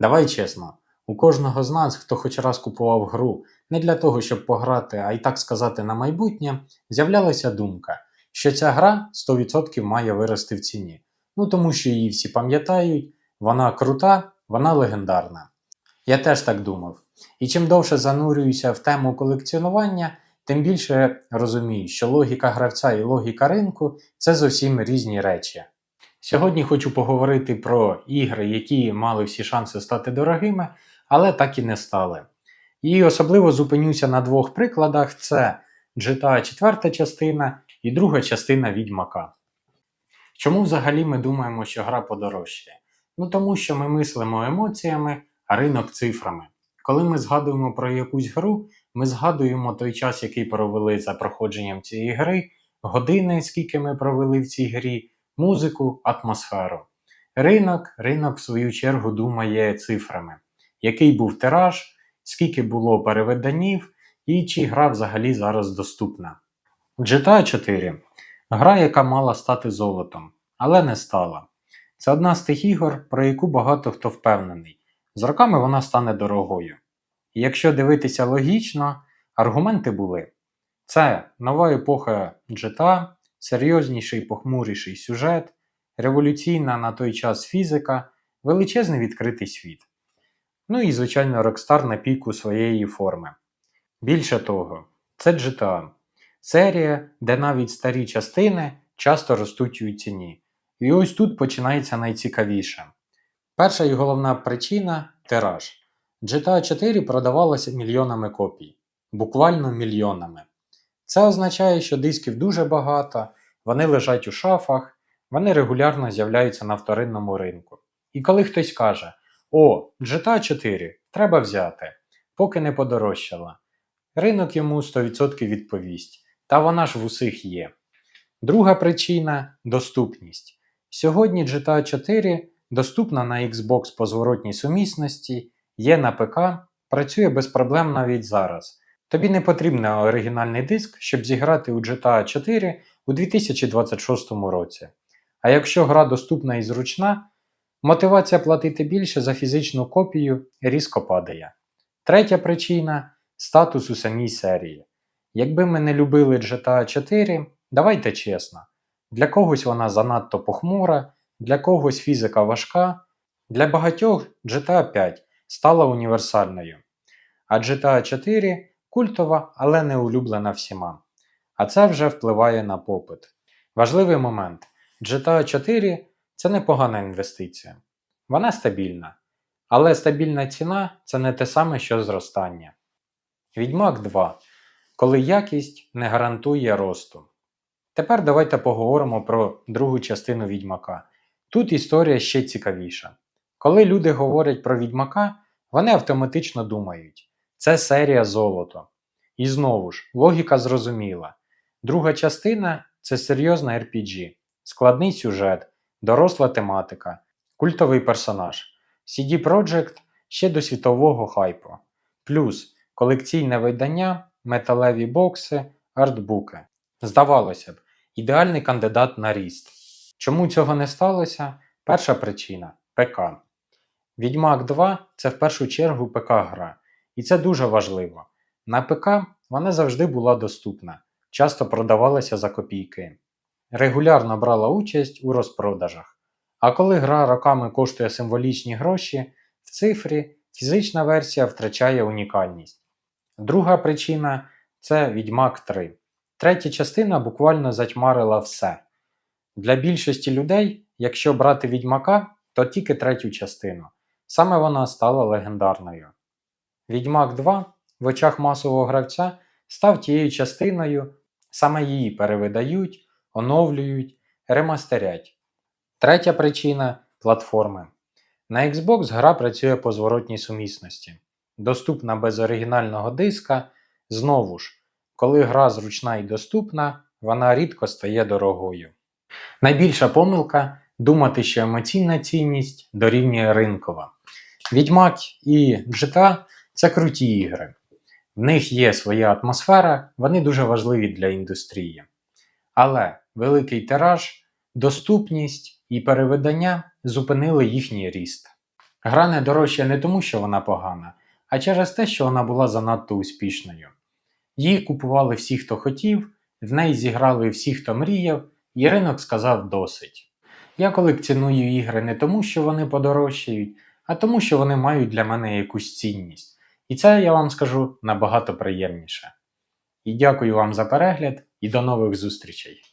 Давай чесно, у кожного з нас, хто хоч раз купував гру не для того, щоб пограти, а й так сказати на майбутнє, з'являлася думка, що ця гра 100% має вирости в ціні. Ну тому що її всі пам'ятають, вона крута, вона легендарна. Я теж так думав. І чим довше занурююся в тему колекціонування, тим більше розумію, що логіка гравця і логіка ринку це зовсім різні речі. Сьогодні хочу поговорити про ігри, які мали всі шанси стати дорогими, але так і не стали. І особливо зупинюся на двох прикладах: це GTA 4 частина і друга частина Відьмака. Чому взагалі ми думаємо, що гра подорожчає? Ну тому що ми мислимо емоціями, а ринок цифрами. Коли ми згадуємо про якусь гру, ми згадуємо той час, який провели за проходженням цієї гри, години, скільки ми провели в цій грі, музику, атмосферу. Ринок, ринок, в свою чергу, думає цифрами, який був тираж, скільки було перевиданів і чи гра взагалі зараз доступна. GTA 4 гра, яка мала стати золотом, але не стала. Це одна з тих ігор, про яку багато хто впевнений. З роками вона стане дорогою. І якщо дивитися логічно, аргументи були: це нова епоха GTA, серйозніший похмуріший сюжет, революційна на той час фізика, величезний відкритий світ. Ну і, звичайно, Rockstar на піку своєї форми. Більше того, це GTA. Серія, де навіть старі частини часто ростуть у ціні. І ось тут починається найцікавіше. Перша і головна причина тираж. GTA 4 продавалося мільйонами копій, буквально мільйонами. Це означає, що дисків дуже багато, вони лежать у шафах, вони регулярно з'являються на вторинному ринку. І коли хтось каже: О, GTA 4 треба взяти, поки не подорожчала, ринок йому 100% відповість, та вона ж в усіх є. Друга причина доступність. Сьогодні GTA 4 доступна на Xbox по зворотній сумісності, є на ПК, працює без проблем навіть зараз. Тобі не потрібен оригінальний диск, щоб зіграти у GTA 4 у 2026 році. А якщо гра доступна і зручна, мотивація платити більше за фізичну копію різко падає. Третя причина статус у самій серії. Якби ми не любили GTA 4, давайте чесно, для когось вона занадто похмура, для когось фізика важка, для багатьох GTA 5 стала універсальною. А GTA 4 культова, але не улюблена всіма. А це вже впливає на попит. Важливий момент: GTA 4 це непогана інвестиція. Вона стабільна. Але стабільна ціна це не те саме, що зростання. Відьмак 2. Коли якість не гарантує росту. Тепер давайте поговоримо про другу частину відьмака. Тут історія ще цікавіша. Коли люди говорять про відьмака, вони автоматично думають, це серія золото. І знову ж, логіка зрозуміла. Друга частина це серйозна RPG, складний сюжет, доросла тематика, культовий персонаж. CD Projekt ще до світового хайпу. Плюс колекційне видання, металеві бокси, артбуки. Здавалося б, ідеальний кандидат на ріст. Чому цього не сталося? Перша причина ПК. Відьмак 2 це в першу чергу ПК-гра, і це дуже важливо. На ПК вона завжди була доступна, часто продавалася за копійки. Регулярно брала участь у розпродажах. А коли гра роками коштує символічні гроші, в цифрі фізична версія втрачає унікальність. Друга причина це Відьмак 3. Третя частина буквально затьмарила все. Для більшості людей, якщо брати відьмака, то тільки третю частину. Саме вона стала легендарною. Відьмак 2 в очах масового гравця став тією частиною, саме її перевидають, оновлюють, ремастерять. Третя причина платформи. На Xbox гра працює по зворотній сумісності. Доступна без оригінального диска. Знову ж, коли гра зручна і доступна, вона рідко стає дорогою. Найбільша помилка думати, що емоційна цінність дорівнює ринкова. Відьмак і GTA це круті ігри. В них є своя атмосфера, вони дуже важливі для індустрії. Але великий тираж, доступність і перевидання зупинили їхній ріст. Гра не дорожча не тому, що вона погана, а через те, що вона була занадто успішною. Її купували всі, хто хотів, в неї зіграли всі, хто мріяв, і ринок сказав досить. Я колекціоную ігри не тому, що вони подорожчають, а тому, що вони мають для мене якусь цінність. І це, я вам скажу, набагато приємніше. І дякую вам за перегляд і до нових зустрічей!